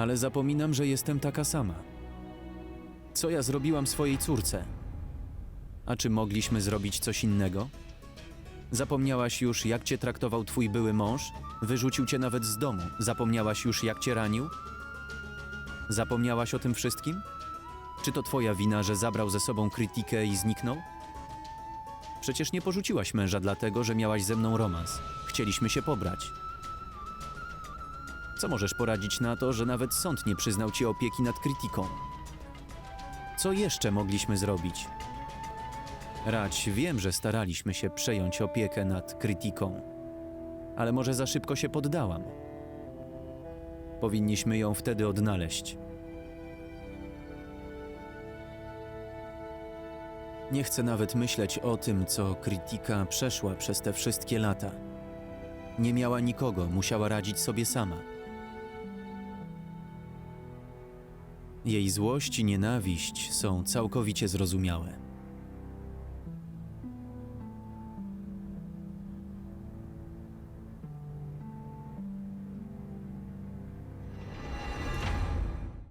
Ale zapominam, że jestem taka sama. Co ja zrobiłam swojej córce? A czy mogliśmy zrobić coś innego? Zapomniałaś już, jak cię traktował twój były mąż? Wyrzucił cię nawet z domu. Zapomniałaś już, jak cię ranił? Zapomniałaś o tym wszystkim? Czy to twoja wina, że zabrał ze sobą krytykę i zniknął? Przecież nie porzuciłaś męża dlatego, że miałaś ze mną romans. Chcieliśmy się pobrać. Co możesz poradzić na to, że nawet sąd nie przyznał ci opieki nad krytyką? Co jeszcze mogliśmy zrobić? Rać, wiem, że staraliśmy się przejąć opiekę nad krytyką, ale może za szybko się poddałam. Powinniśmy ją wtedy odnaleźć. Nie chcę nawet myśleć o tym, co krytyka przeszła przez te wszystkie lata. Nie miała nikogo, musiała radzić sobie sama. Jej złość i nienawiść są całkowicie zrozumiałe.